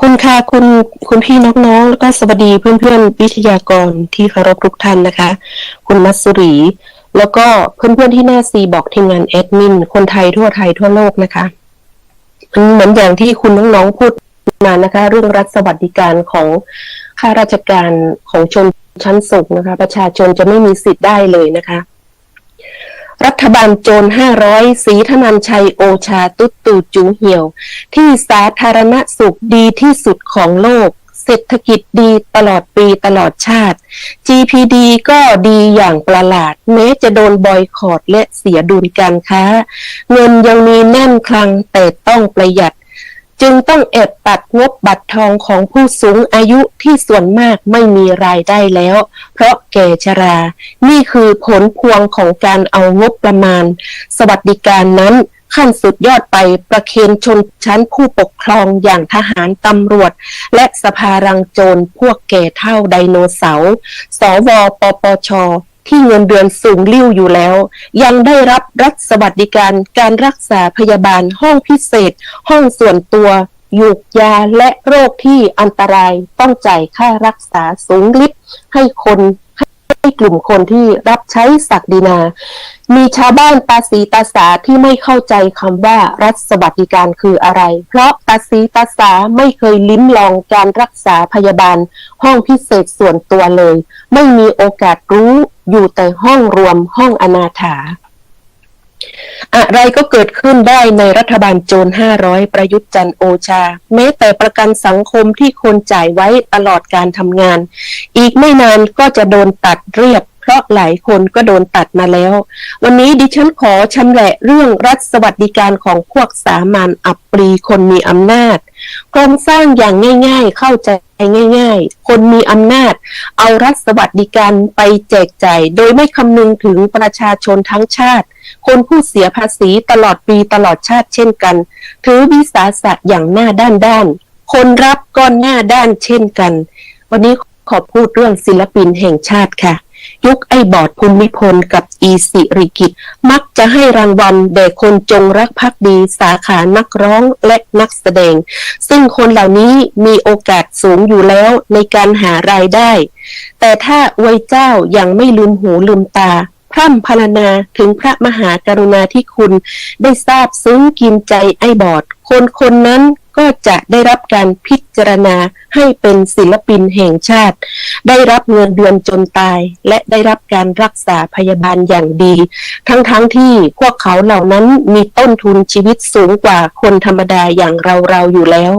คุณค่ะคุณคุณพี่น้องๆแล้วก็สวัสดีเพื่อนๆวิทยากรที่เคารพทุกท่านนะคะ คุณมัสสุรี แล้วก็เพื่อนๆที่หน้าซีบอกทีมงานแอดมินคนไทยทั่วไทยทั่วโลกนะคะเหมือนอย่างที่คุณน้องๆพูดมานะคะ เรื่องรัฐสวัสดิการของข้าราชการของชนชั้นสูงนะคะ ประชาชนจะไม่มีสิทธิ์ได้เลยนะคะ รัฐบาลโจร500สีธนันชัยโอชาตุตูจูเหี่ยว ที่สาธารณสุขดีที่สุดของโลก เศรษฐกิจดีตลอดปีตลอดชาติ GPD ก็ดีอย่างประหลาดแม้จะโดนบอยคอรดและเสียดุลการค้า เงินยังมีแน่นคลังแต่ต้องประหยัด จึงต้องแอบตัดงบบัตรทองของผู้สูงอายุที่ส่วนมากไม่มีรายได้แล้ว เพราะแก่ชรา นี่คือผลพวงของการเอางบประมาณ สวัสดิการนั้นขั้นสุดยอดไปประเคนชนชั้นผู้ปกครองอย่างทหารตำรวจ และสภารังโจรพวกแก่เท่าไดโนเสาร์ สวปปช ที่เงินเดือนสูงลิ่วอยู่แล้ว ยังได้รับรัฐสวัสดิการการรักษาพยาบาลห้องพิเศษ ห้องส่วนตัวยูกยาและโรคที่อันตรายต้องจ่ายค่ารักษาสูงลิบให้คน กลุ่มคนที่รับใช้ศักดินา มีชาวบ้านตาสีตาสาที่ไม่เข้าใจคำว่ารัฐสวัสดิการคืออะไร เพราะตาสีตาสาไม่เคยลิ้มลองการรักษาพยาบาล ห้องพิเศษส่วนตัวเลย ไม่มีโอกาสรู้อยู่แต่ห้องรวมห้องอนาถา อะไรก็เกิดขึ้นได้ในรัฐบาลโจร500 ประยุทธ์จันโอชา แม้แต่ประกันสังคมที่คนจ่ายไว้ตลอดการทำงาน อีกไม่นานก็จะโดนตัดเรียบ เพราะหลายคนก็โดนตัดมาแล้ว วันนี้ดิฉันขอชำแหละเรื่องรัฐสวัสดิการของพวกสามัญอับปรีคนมีอำนาจโครงสร้างอย่างง่าย ๆ เข้าใจ ง่ายๆ คนมีอำนาจ เอารัฐสวัสดิการไปแจกจ่ายโดยไม่คำนึงถึงประชาชนทั้งชาติ คนผู้เสียภาษีตลอดปีตลอดชาติเช่นกัน ถือวิสาสะอย่างหน้าด้านด้านคนรับก็หน้าด้านเช่นกัน วันนี้ขอพูดเรื่องศิลปินแห่งชาติค่ะ ยุคไอ้บอดภูมิพลกับอีสิริกิตมักจะให้รางวัลแด่คนจงรักภักดีสาขานักร้องและนักแสดง ซึ่งคนเหล่านี้มีโอกาสสูงอยู่แล้วในการหารายได้ แต่ถ้าอวยเจ้ายังไม่ลืมหูลืมตาพร่ำพรรณนาถึงพระมหากรุณาธิคุณ ได้ทราบซึ้งกินใจไอ้บอด คนคนนั้นก็จะได้รับการพิจารณาให้เป็นศิลปินแห่งชาติ ได้รับเงินเดือนจนตาย และได้รับการรักษาพยาบาลอย่างดี ทั้งๆทที่พวกเขาเหล่านั้นมีต้นทุนชีวิตสูงกว่าคนธรรมดาอย่างเราๆอยู่แล้ว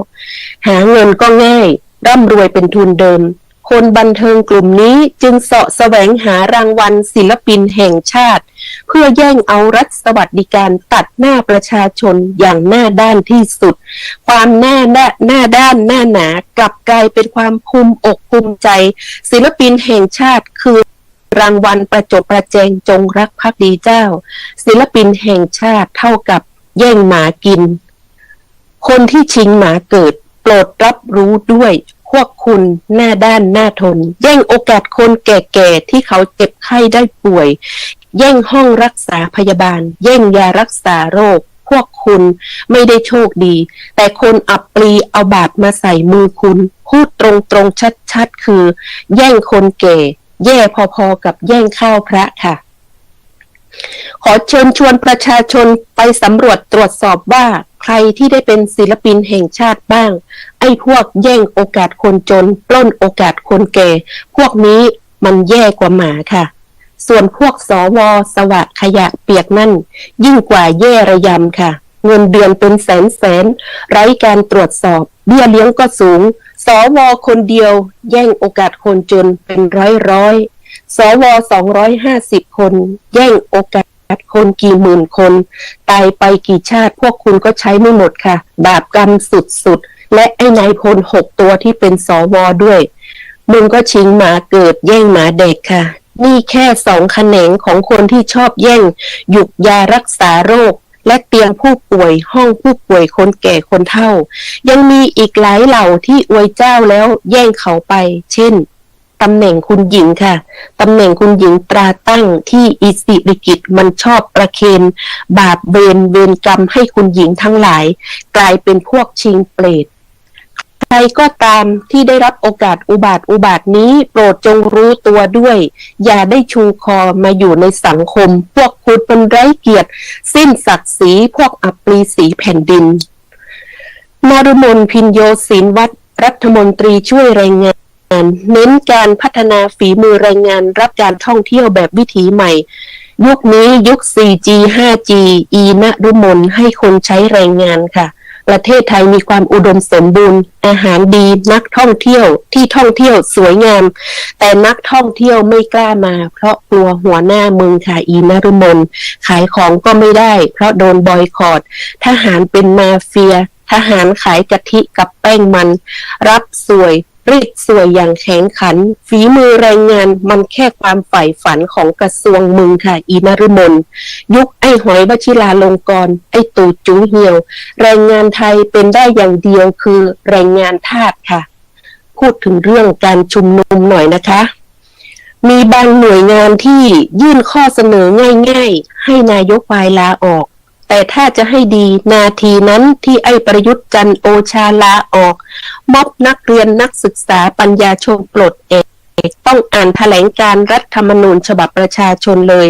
หาเงินก็ง่ายร่ำรวยเป็นทุนเดิม คนบันเทิงกลุ่มนี้จึงเสาะแสวงหารางวัลศิลปินแห่งชาติ เพื่อแย่งเอารัฐสวัสดิการตัดหน้าประชาชนอย่างหน้าด้านที่สุด ความหน้าหน้าหน้าด้านหน้าหนากลับกลายเป็นความภูมิอกภูมิใจ ศิลปินแห่งชาติคือรางวัลประจบประแจงจงรักภักดีเจ้า ศิลปินแห่งชาติเท่ากับแย่งหมากิน คนที่ชิงหมาเกิดโปรดรับรู้ด้วย พวกคุณหน้าด้านหน้าทน แย่งโอกาสคนแก่ๆที่เขาเจ็บไข้ได้ป่วย แย่งห้องรักษาพยาบาล แย่งยารักษาโรค พวกคุณไม่ได้โชคดี แต่คนอับปรีเอาบาปมาใส่มือคุณ พูดตรงๆชัดๆ คือ แย่งคนแก่ แย่พอๆกับแย่งข้าวพระค่ะขอเชิญชวนประชาชนไปสำรวจตรวจสอบว่า ใครที่ได้เป็นศิลปินแห่งชาติบ้าง ไอ้พวกแย่งโอกาสคนจน ปล้นโอกาสคนแก่ พวกนี้มันแย่กว่าหมาค่ะ ส่วนพวกสวสวะขยะเปียกนั่น ยิ่งกว่าแย่ระยำค่ะ เงินเดือนเป็นแสนแสน ไร้การตรวจสอบ เบี้ยเลี้ยงก็สูง สวคนเดียว แย่งโอกาสคนจนเป็นร้อยร้อยสวสองร้อยห้าสิบคน แย่งโอกาส คนกี่หมื่นคน ตายไปกี่ชาติพวกคุณก็ใช้ไม่หมดค่ะ บาปกรรมสุดๆ และไอ้นายพลหกตัวที่เป็นสวด้วย มึงก็ชิงหมาเกิดแย่งหมาเด็กค่ะ นี่แค่สองแขนงของคนที่ชอบแย่ง หยุกยารักษาโรค และเตียงผู้ป่วยห้องผู้ป่วยคนแก่คนเฒ่า ยังมีอีกหลายเหล่าที่อวยเจ้าแล้วแย่งเขาไป เช่น ตำแหน่งคุณหญิงค่ะ ตำแหน่งคุณหญิงตราตั้งที่อิสิริกิตมันชอบประเคนบาปเวรเวรกรรมให้คุณหญิงทั้งหลาย กลายเป็นพวกชิงเปรตใครก็ตามที่ได้รับโอกาสอุบาทอุบาทนี้โปรดจงรู้ตัวด้วย อย่าได้ชูคอมาอยู่ในสังคม พวกคุณเป็นไร้เกียรติ สิ้นศักดิ์ศรีพวกอัปรีศรีแผ่นดิน นารมนพินโยศินวัตรรัฐมนตรีช่วยแรงงาน เน้นการพัฒนาฝีมือแรงงาน รับการท่องเที่ยวแบบวิถีใหม่ ยุคนี้ยุค 4G 5G อีนรุมนให้คนใช้แรงงานค่ะ ประเทศไทยมีความอุดมสมบูรณ์ อาหารดีนักท่องเที่ยวที่ท่องเที่ยวสวยงาม แต่นักท่องเที่ยวไม่กล้ามา เพราะกลัวหัวหน้าเมืองค่ะอีนรุมนขายของก็ไม่ได้ เพราะโดนบอยคอรดทหารเป็นมาเฟียทหารขายกะทิกับแป้งมัน รับสวย รีดสวยอย่างแข็งขัน ฝีมือแรงงานมันแค่ความใฝ่ฝันของกระทรวงมึงค่ะ อีนรุมน ยุคไอ้หอยวชิราลงกร ไอ้ตูจูเหี่ยว แรงงานไทยเป็นได้อย่างเดียวคือแรงงานทาสค่ะ พูดถึงเรื่องการชุมนุมหน่อยนะคะ มีบางหน่วยงานที่ยื่นข้อเสนอง่าย ๆ ให้นายกปลายลาออก แต่ถ้าจะให้ดีนาทีนั้นที่ไอ้ประยุทธ์จันโอชาลาออก ม็อบนักเรียนนักศึกษาปัญญาชมปลดเอกต้องอ่านแถลงการรัฐธรรมนูญฉบับประชาชนเลย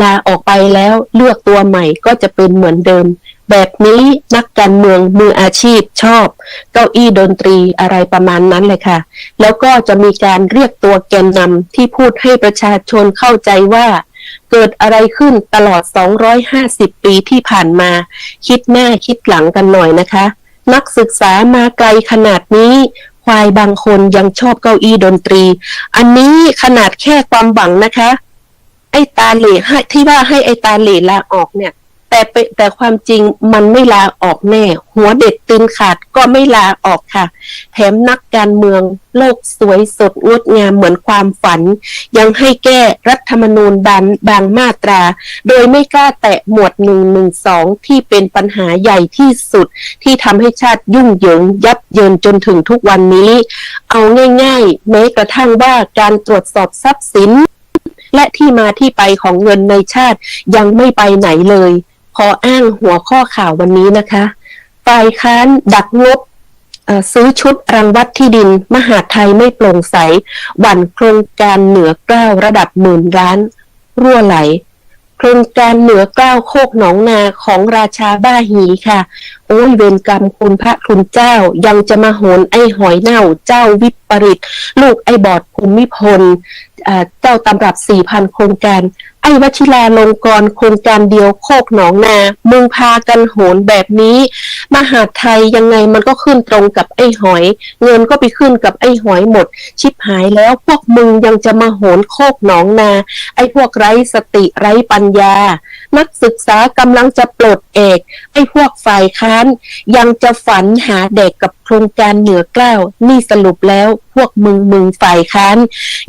ลาออกไปแล้วเลือกตัวใหม่ก็จะเป็นเหมือนเดิม แบบนี้นักการเมืองมืออาชีพชอบ เก้าอี้ดนตรีอะไรประมาณนั้นเลยค่ะ แล้วก็จะมีการเรียกตัวแกนนำที่พูดให้ประชาชนเข้าใจว่า เกิดอะไรขึ้นตลอด 250 ปีที่ผ่านมา คิดหน้าคิดหลังกันหน่อยนะคะ นักศึกษามาไกลขนาดนี้ ควายบางคนยังชอบเก้าอี้ดนตรี อันนี้ขนาดแค่ความหวังนะคะ ไอ้ตาเหล่ให้ที่ว่าให้ไอ้ตาเหล่ลาออกเนี่ย แต่แต่ความจริงมันไม่ลาออกแน่ หัวเด็ดตีนขาดก็ไม่ลาออกค่ะ แถมนักการเมืองโลกสวยสดงดงามเหมือนความฝัน ยังให้แก้รัฐธรรมนูญบางบางมาตรา โดยไม่กล้าแตะหมวดหนึ่งหนึ่งสองที่เป็นปัญหาใหญ่ที่สุด ที่ทำให้ชาติยุ่งเหยิงยับเยินจนถึงทุกวันนี้ เอาง่ายๆแม้กระทั่งว่าการตรวจสอบทรัพย์สินและที่มาที่ไปของเงินในชาติยังไม่ไปไหนเลย ออ้างหัวข้อข่าววันนี้นะคะ ฝ่ายค้านดักงบซื้อชุดรังวัดที่ดิน มหาไทยไม่โปร่งใสหวั่นโครงการเหนือเกล้าระดับหมื่นล้าน รั่วไหล โครงการเหนือเกล้าโคกหนองนาของราชาบ้าหีค่ะ โอ้ยเวรกรรมคุณพระคุณเจ้ายังจะมาโหนไอ้หอยเน่าเจ้าวิปริต ลูกไอ้บอดภูมิพลเจ้าตำรับสี่พันโครงการ ไอ้วชิราลงกรณ์โครงการเดียวโคกหนองนา มึงพากันโหนแบบนี้ มหาไทยยังไงมันก็ขึ้นตรงกับไอ้หอย เงินก็ไปขึ้นกับไอ้หอยหมด ชิบหายแล้วพวกมึงยังจะมาโหนโคกหนองนา ไอ้พวกไร้สติไร้ปัญญา นักศึกษากำลังจะปลดเอก ไอ้พวกฝ่ายค้าน ยังจะฝันหาเด็กกับโครงการเหนือกล้านี่สรุปแล้วพวกมึงมึงฝ่ายค้าน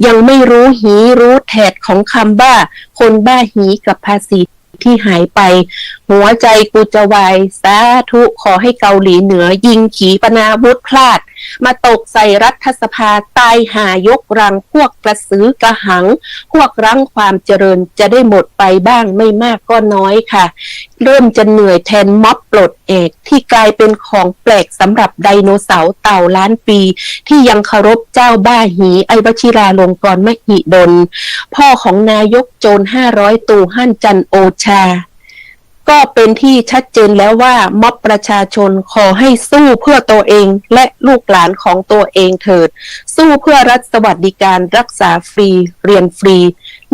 ยังไม่รู้หีรู้แถดของคำว่าคนบ้าหีกับภาษีที่หายไป หัวใจกูจะวายสาธุขอให้เกาหลีเหนือ ยิงขีปนาวุธพลาด มาตกใส่รัฐสภาตายหายกรังพวกกระสือกระหัง พวกรั้งความเจริญจะได้หมดไปบ้างไม่มากก็น้อยค่ะ เริ่มจะเหนื่อยแทนม็อบปลดเอกที่กลายเป็นของแปลกสำหรับไดโนเสาร์เต่าล้านปี ที่ยังเคารพเจ้าบ้าหีไอวชิราลงกรมหิดล พ่อของนายกโจรห้าร้อยตูหั่นจันโอชา ก็เป็นที่ชัดเจนแล้วว่าม็อบประชาชนขอให้สู้เพื่อตัวเองและลูกหลานของตัวเองเถิด สู้เพื่อรัฐสวัสดิการรักษาฟรี เรียนฟรี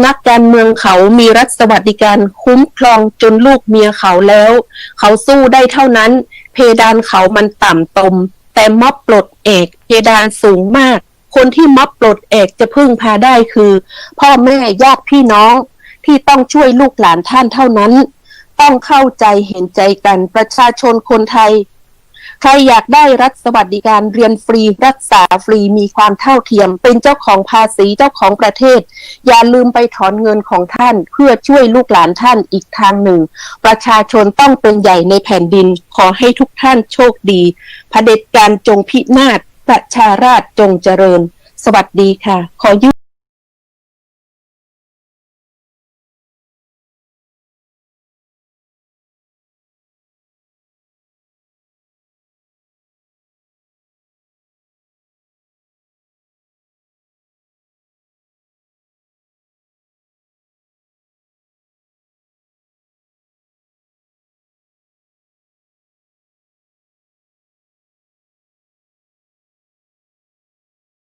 นักการเมืองเขามีรัฐสวัสดิการคุ้มครองจนลูกเมียเขาแล้ว เขาสู้ได้เท่านั้น เพดานเขามันต่ำตม แต่ม็อบปลดเอก เพดานสูงมาก คนที่ม็อบปลดเอกจะพึ่งพาได้คือ พ่อแม่ญาติพี่น้องที่ต้องช่วยลูกหลานท่านเท่านั้น ต้องเข้าใจเห็นใจกันประชาชนคนไทย ใครอยากได้รัฐสวัสดิการเรียนฟรีรักษาฟรีมีความเท่าเทียม เป็นเจ้าของภาษีเจ้าของประเทศ อย่าลืมไปถอนเงินของท่าน เพื่อช่วยลูกหลานท่านอีกทางหนึ่ง ประชาชนต้องเป็นใหญ่ในแผ่นดินขอให้ทุกท่านโชคดีเผด็จการจงพินาศประชาราชจงเจริญ สวัสดีค่ะ ขอยุ